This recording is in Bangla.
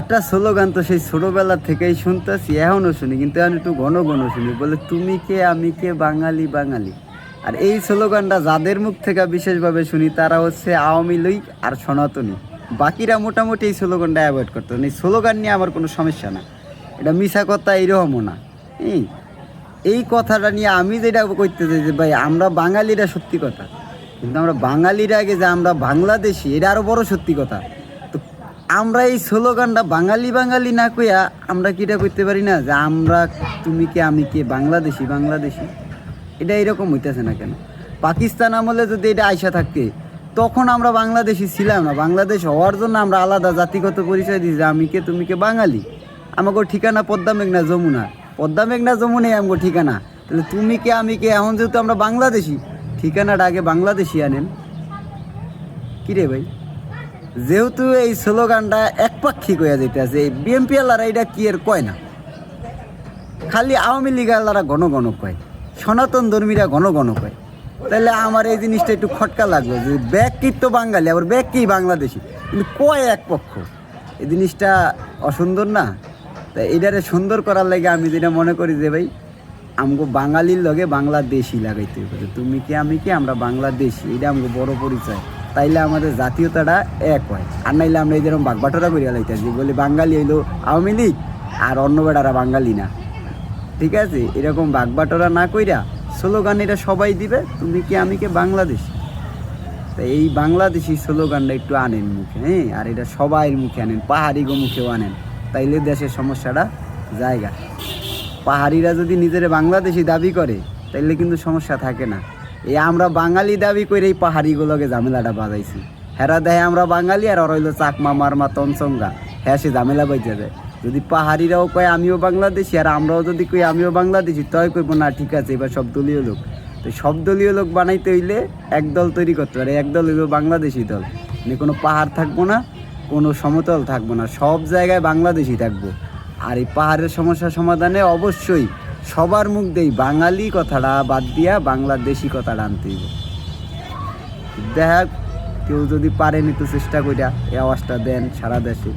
একটা স্লোগান তো সেই ছোটবেলা থেকেই শুনতেছি এখনও শুনি, কিন্তু এখন একটু ঘন ঘন শুনি। বলে, তুমি কে, আমি কে, বাঙালি বাঙালি? আর এই স্লোগানটা যাদের মুখ থেকে বিশেষভাবে শুনি, তারা হচ্ছে আওয়ামী লীগ আর সনাতনী। বাকিরা মোটামুটি এই স্লোগানটা অ্যাভয়েড করতো। এই স্লোগান নিয়ে আমার কোনো সমস্যা না। এটা মিশা কথা এইরকমও না। এই কথাটা নিয়ে আমি যেটা করতে চাই যে, ভাই, আমরা বাঙালিরা সত্যি কথা। কিন্তু আমরা বাঙালিরা আগে যে আমরা বাংলাদেশি, এটা আরও বড় সত্যি কথা। আমরা এই স্লোগানটা বাঙালি বাঙালি না কইয়া আমরা কিটা করতে পারি না যে আমরা তুমি কে, আমি কে, বাংলাদেশি বাংলাদেশি। এটা এরকম হইতেছে না কেন? পাকিস্তান আমলে যদি এটা আইসা থাকতে তখন আমরা বাংলাদেশি ছিলাম না। বাংলাদেশ হওয়ার জন্য আমরা আলাদা জাতিগত পরিচয় দিয়েছি যে আমি কে, তুমি কে, বাঙালি। আমাকে ঠিকানা পদ্মা মেঘনা যমুনা। পদ্মা মেঘনা যমুনাই আমাকে ঠিকানা। তাহলে তুমি কে, আমি কে? এখন যেহেতু আমরা বাংলাদেশি, ঠিকানাটা আগে বাংলাদেশি আনেন। কিরে ভাই? যেহেতু এই স্লোগানটা একপাক্ষিক হয়ে যেতে আছে এই বিএমপি আলারা এটা কি এর কয় না? খালি আওয়ামী লীগ আলারা ঘন ঘন কয়, সনাতন ধর্মীরা ঘন ঘন কয়। তাহলে আমার এই জিনিসটা একটু খটকা লাগল যে ব্যাগ তো বাঙালি, আবার ব্যাগ কি বাংলাদেশি? কিন্তু কয় এক পক্ষ? এই জিনিসটা অসুন্দর না? তাই এটারে সুন্দর করার লাগে আমি যেটা মনে করি যে ভাই, আমগো বাঙালির লগে বাংলাদেশি লাগাইতে হবে। তুমি কি, আমি কি, আমরা বাংলাদেশি, এটা আমগো বড় পরিচয়। তাইলে আমাদের জাতীয়তাটা এক হয়। আর নাইলে আমরা এই যেরকম বাগবাটোরা করিয়া লাইতেছি, বলি বাঙালি হইল আওয়ামী লীগ, আর অন্য বেড়ারা বাঙালি না। ঠিক আছে? এরকম বাগবাটোরা না কইরা স্লোগান এটা সবাই দিবে, তুমি কি আমি কে বাংলাদেশ? তা এই বাংলাদেশি স্লোগানটা একটু আনেন মুখে হ্যাঁ? আর এটা সবাইয়ের মুখে আনেন পাহাড়ি গো মুখেও আনেন। তাইলে দেশের সমস্যাটা জায়গা। পাহাড়িরা যদি নিজের বাংলাদেশি দাবি করে, তাইলে কিন্তু সমস্যা থাকে না। এই আমরা বাঙালি দাবি করে এই পাহাড়িগুলোকে ঝামেলাটা বাজাইছি। হেরা দেয় আমরা বাঙালি আর ওরা হইল চাকমা, মারমা, তনসঙ্গা। হ্যাঁ সে ঝামেলা বাইজা যায়। যদি পাহাড়িরাও কয়, আমিও বাংলাদেশি আর আমরাও যদি কই, আমিও বাংলাদেশি তয় কইব, না, ঠিক আছে, এবার সব দলীয় লোক। তো সব দলীয় লোক বানাইতে হইলে এক দল তৈরি করতে পারে। এক দল হইল বাংলাদেশি দল। মানে কোনো পাহাড় থাকব না, কোনো সমতল থাকব না। সব জায়গায় বাংলাদেশি থাকব। আর এই পাহাড়ের সমস্যা সমাধানে অবশ্যই সবার মুখ দেই বাঙালি কথাটা বাদ দিয়া বাংলাদেশি কথাটা আনতে দেখা, কেউ যদি পারেন একটু চেষ্টা করিয়া এই আওয়াজটা দেন সারা দেশে।